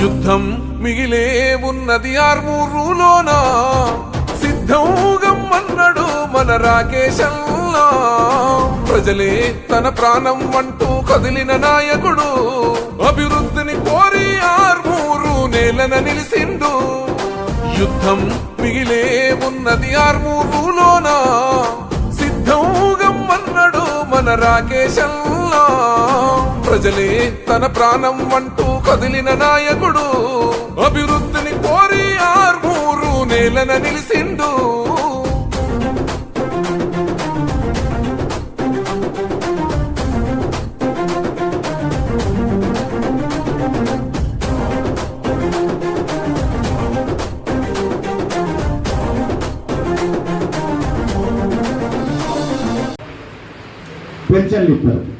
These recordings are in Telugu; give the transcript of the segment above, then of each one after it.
యుద్ధం మిగిలే ఉన్నది ఆర్మూరులోనా? సిద్ధంగం అన్నాడు మన రాకేశల్లా? ప్రజలే తన ప్రాణం అంటూ కదిలిన నాయకుడు అభివృద్ధిని కోరి ఆర్మూరు నేలన నిలిసిండు. యుద్ధం మిగిలే ఉన్నది ఆర్మూరులోనా? సిద్ధంగం అన్నాడు మన రాకేశల్లా? ప్రజలే తన ప్రాణం అంటూ కదిలిన నాయకుడు. అభివృద్ధిని కోరి ఆర్మూరు నేలన నిలిసిండు. పెన్షన్లు ఇస్తారు.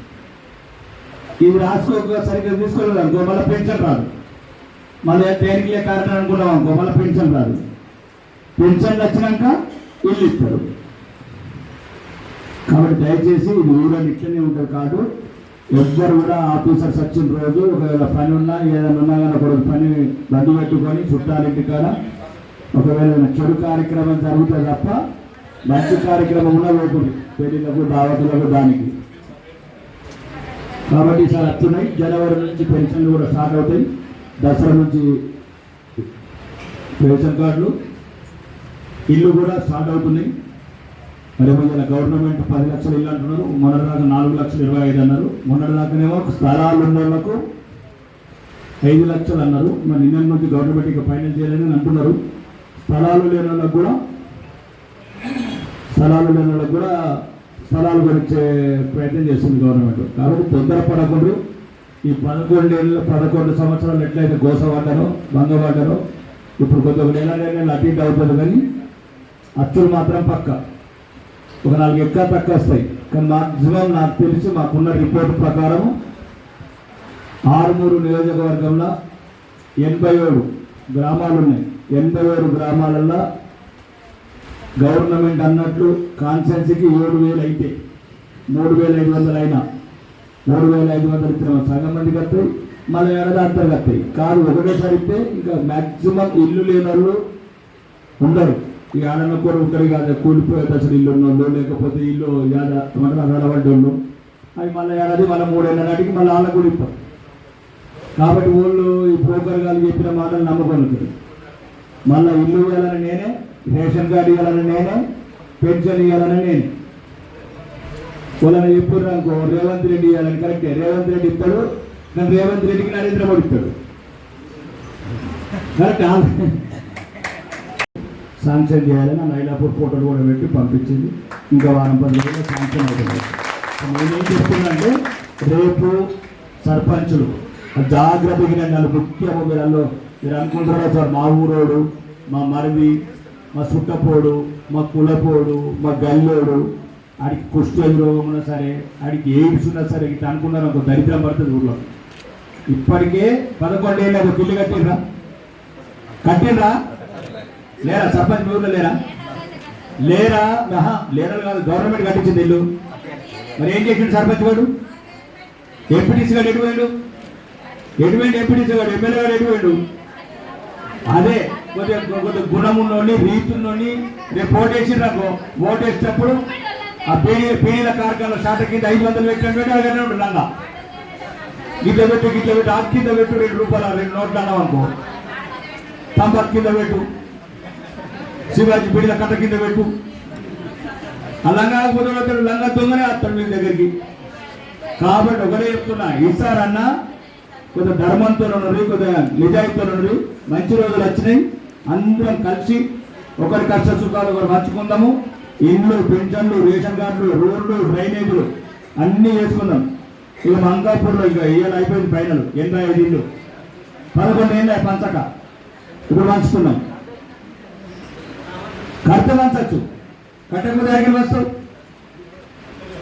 ఇవి రాసుకోకుండా సరిగ్గా తీసుకోలేదు అనుకో మళ్ళీ పెన్షన్ రాదు. మళ్ళీ దేనికి కారణం అనుకున్నాం అనుకో మళ్ళీ పెన్షన్ రాదు. పెన్షన్ వచ్చినాక ఇల్లు ఇస్తారు. కాబట్టి దయచేసి ఇది ఊళ్ళో ఇట్లనే ఉంటుంది కాదు. ఎవ్వరు కూడా ఆఫీసర్స్ వచ్చిన రోజు ఒకవేళ పని ఉన్నా ఏదైనా ఉన్నా కానీ ఒక పని బండి పెట్టుకొని చుట్టాలింటి కాడ ఒకవేళ చెడు కార్యక్రమం జరుగుతుంది తప్ప మంచి కార్యక్రమం ఉన్న పోతుంది పెళ్ళిళ్ళకు దావతులకు దానికి. కాబట్టి ఈసారి వస్తున్నాయి. జనవరి నుంచి పెన్షన్లు కూడా స్టార్ట్ అవుతాయి. దసరా నుంచి రేషన్ కార్డులు ఇల్లు కూడా స్టార్ట్ అవుతున్నాయి. మరి మొన్న గవర్నమెంట్ పది లక్షలు ఇల్లు అంటున్నారు. మొన్నటిదాకా నాలుగు లక్షలు ఇరవై ఐదు అన్నారు. మొన్నటిదాకానేమో స్థలాలు ఉన్న వాళ్ళకు ఐదు లక్షలు అన్నారు. మరి నిన్న నుంచి గవర్నమెంట్ ఇక ఫైనల్ చేయాలని అంటున్నారు. స్థలాలు లేని వాళ్ళకు కూడా స్థలాలు లేని వాళ్ళకు కూడా స్థలాలు కొనిచ్చే ప్రయత్నం చేస్తుంది గవర్నమెంట్. కాబట్టి తొందరపడకూడదు. ఈ పదకొండు ఏళ్ళు పదకొండు సంవత్సరాలు ఎట్లయితే గోసపడ్డారో భంగపడ్డారో ఇప్పుడు కొద్ది ఒక నెల నెల అటు ఇటు అవుతుంది కానీ అచ్చులు మాత్రం పక్క. ఒక నాలుగు ఎక్క తక్కువ వస్తాయి. కానీ మాక్సిమం నాకు తెలిసి మాకున్న రిపోర్ట్ ప్రకారం ఆరుమూరు నియోజకవర్గంలో ఎనభై ఏడు గ్రామాలు ఉన్నాయి. ఎనభై ఏడు గ్రామాలల్లో గవర్నమెంట్ అన్నట్లు కాన్సెన్సీకి ఏడు వేలు అయితే మూడు వేల ఐదు వందలు అయినా మూడు వేల ఐదు వందలు ఇచ్చిన సగం మంది కట్టాయి మళ్ళీ ఏడాది అంతకు వస్తాయి కాదు ఒకటేసారి ఇస్తే ఇంకా మ్యాక్సిమం ఇల్లు లేని వాళ్ళు ఉండరు. ఈ ఆడన్న కూడా ఉంటారు కాదు కూలిపోయే దశలు ఇల్లు ఉన్నోళ్ళు లేకపోతే ఇల్లు యాద ఏమంటారు అవి మళ్ళీ ఏడాది మళ్ళీ మూడేళ్ళ నాటికి మళ్ళీ వాళ్ళ కూడా ఇస్తారు కాబట్టి వాళ్ళు ఈ బ్రోకర్ గారు చెప్పిన మాటలు నమ్మకొనుతారు మళ్ళీ ఇల్లు వేయాలని నేనే రేషన్ కార్డు ఇవ్వాలని నేను పెన్షన్ ఇవ్వాలని నేను. వాళ్ళని ఎప్పుడు నాకు రేవంత్ రెడ్డి ఇవ్వాలని కరెక్టే రేవంత్ రెడ్డి ఇస్తాడు నన్ను రేవంత్ రెడ్డికి నరేంద్ర మోడీ ఇస్తాడు. కరెక్ట్? శాంక్షన్ చేయాలని నా నైలాపూర్ ఫోటోలు కూడా పెట్టి పంపించింది. ఇంకా వారం పది రోజుల్లో శాంక్షన్ అవుతుంది. నేనేం చెప్తున్నానంటే రేపు సర్పంచులు జాగ్రత్తగా నన్ను ముఖ్యము మీరల్లో మీరు అనుకుంటారా సార్ మా ఊరోడు మా మరివి మా సుట్టపోడు మా కులపోడు మా గల్లోడు ఆడికి కుష్టి రోగం ఉన్నా సరే ఆడికి ఎయిడ్స్ ఉన్నా సరే ఇట్లా అనుకున్నారు ఒక దరిద్రం పడుతుంది ఊళ్ళో ఇప్పటికే పదకొండేళ్ళ ఒక ఇల్లు కట్టిర్రా? కట్టిర్రా? లేరా? సర్పంచ్ ఊళ్ళో లేరా? లేరా? లేరా కాదు గవర్నమెంట్ కట్టించింది ఇల్లు. మరి ఏం చేసిండు సర్పంచ్ వాడు? ఎంపీటీసీ గారు పోయాడు? ఎటువంటి ఎంపీటీసీ గారు ఎమ్మెల్యే గారు ఎటుపోయిండు అదే కొద్దిగా కొద్దిగా గుణం ఉన్నోని రీతి ఉన్నోని రేపు ఓటేసిర్రనుకో ఓటేసేటప్పుడు ఆ పీడి పీడిల కార్యక్రమంలో షాట కింద ఐదు వందలు పెట్టినట్టు అదే ఉంటుంది లంగా గిట్ల పెట్టు గిట్ల పెట్టు ఆ కింద పెట్టు రెండు రూపాయలు రెండు నోట్లు అన్నావు అనుకో. తంబాకు కింద పెట్టు శివాజీ బిడిల కట్ట కింద పెట్టు. ఆ లంగా కుదరతాడు లంగా దొంగనే వస్తాడు మీ దగ్గరికి. కాబట్టి ఒకటే చెప్తున్నా ఇస్తారన్నా కొంత ధర్మంతో ఉన్నది కొద్దిగా నిజాయితీతో ఉన్నది మంచి రోజులు వచ్చినాయి. అందరం కలిసి ఒకరి కష్ట సుఖాలు ఒకరు పంచుకుందాము. ఇండ్లు పెన్షన్లు రేషన్ కార్డులు రోడ్లు డ్రైనేజీలు అన్నీ వేసుకుందాం. ఇక మంగాపూర్లో ఇక ఇవాళ అయిపోయింది ఫైనల్. ఎనభై ఐదు ఇల్లు పదకొండు ఏళ్ళ పంచక. ఇప్పుడు పంచుతున్నాం కర్త పంచచ్చు. కట్టకపోతే ఎక్కడికి వస్తావు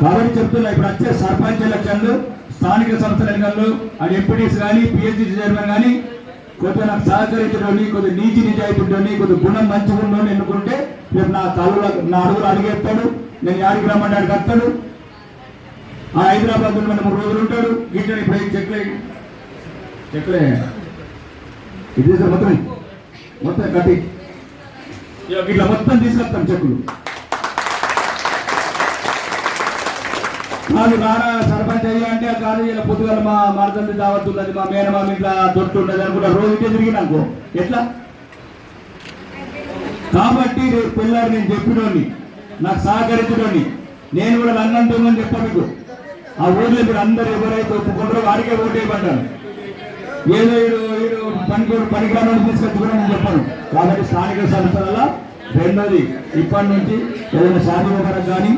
కాబట్టి చెప్తున్నా ఇప్పుడు వచ్చే సర్పంచ్ ఎలక్షన్లు స్థానిక సంస్థల ఎన్నికల్లో అది ఎప్పటిస్ కానీ పిహెచ్డి చైర్మన్ కానీ కొద్దిగా నాకు సహకరించడం కొద్దిగా నీతి నిజాయితీ కొద్ది కొద్దిగా గుణం మంచిగా ఉండని ఎన్నుకుంటే రేపు నా కళ్ళు నా అడుగులు అడిగేస్తాడు నేను యాడికి రమ్మంటే ఆడికి వస్తాడు. ఆ హైదరాబాద్ మన మూడు రోజులు ఉంటాడు. గిట్లని ఇప్పుడు చెక్లే చెక్లే. ఇది మొత్తం. మొత్తం కట్టి ఇట్లా మొత్తం తీసుకొస్తాం చెక్కులు. కాదు రారా సర్పంచ్ అయ్యా అంటే కాదు ఇలా పొద్దుగాల మా మరదండి దావత్ ఉన్నది మా మేనమామ ఇట్లా దొట్టు ఉన్నది అనుకుంటా రోజు తిరిగి తిరిగినాకో ఎట్లా? కాబట్టి రేపు పిల్లలు నేను చెప్పినోని నాకు సహకరించడోని నేను కూడా అన్నం దొంగని చెప్పా మీకు. ఆ ఊర్లో మీరు అందరు ఎవరైతే ఒప్పుకుంటారో వారికే ఓటేయమంటాను ఏదో ఈడు ఈడు పనికి పనికిరాని తీసుకొచ్చి కూడా నేను చెప్పాను. కాబట్టి స్థానిక సంస్థల రెండోది ఇప్పటి నుంచి ఏదైనా శాంతి కానీ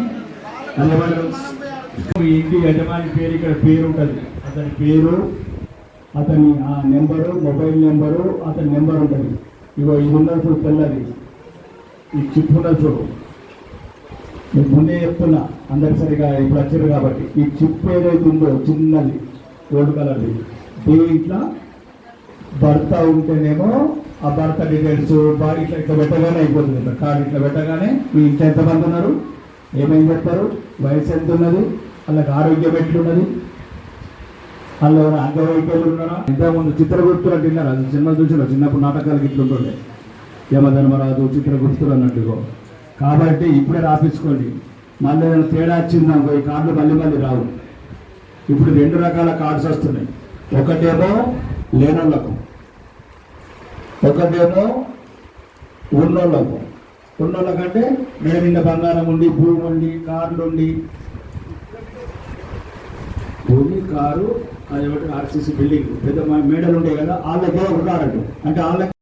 అది ఏమంటారు మీ ఇంటి యజమాని పేరు ఇక్కడ పేరు ఉంటుంది. అతని పేరు అతని ఆ నెంబరు మొబైల్ నెంబరు అతని నెంబర్ ఉంటుంది. ఇగో ఇది ఉన్నది చూడు తెల్లది. ఈ చిప్ ఉన్నది చూడు నేను ముందే చెప్తున్నా అందరి సరిగా ఇప్పుడు వచ్చారు కాబట్టి. ఈ చిప్ ఏదైతే ఉందో చిన్నది గోల్డ్ కలర్ది దీంట్లో భర్త ఉంటేనేమో ఆ భర్త డీటెయిల్స్ బాగా ఇట్లా ఇట్లా పెట్టగానే అయిపోతుంది. కార్డు ఇట్లా పెట్టగానే మీ ఇంట్లో ఎంతమంది ఉన్నారు? ఏమేమి చెప్తారు వయసు ఎంత ఉన్నది వాళ్ళకి ఆరోగ్యం ఎట్లున్నది? వాళ్ళు ఎవరైనా అంగవైకల్యులు ఉన్నారా ఇంతకుముందు చిత్రగుప్తులు అంటున్నారు అది సినిమా చూసిన చిన్నప్పుడు నాటకాలకి ఇట్లుంటుండే. యమధర్మరాజు చిత్రగుప్తులు అన్నట్టుగో కాబట్టి ఇప్పుడే రాపించుకోండి మళ్ళీ ఏదైనా తేడా వచ్చిందనుకో ఈ కార్డులు మళ్ళీ మళ్ళీ రావు. ఇప్పుడు రెండు రకాల కార్డ్స్ వస్తున్నాయి. ఒకటేమో లేనోళ్ళకు. ఒకటేమో ఉన్నోళ్ళకు. ఉన్నోళ్ళకంటే మేడ నిండా బంగారం ఉండి భూమి ఉండి కార్లు ఉండి భూమి కారు అది ఒకటి ఆర్సీసీ బిల్డింగ్. పెద్ద మేడలు ఉంటాయి కదా వాళ్ళకే ఒక కారు అంటే వాళ్ళకి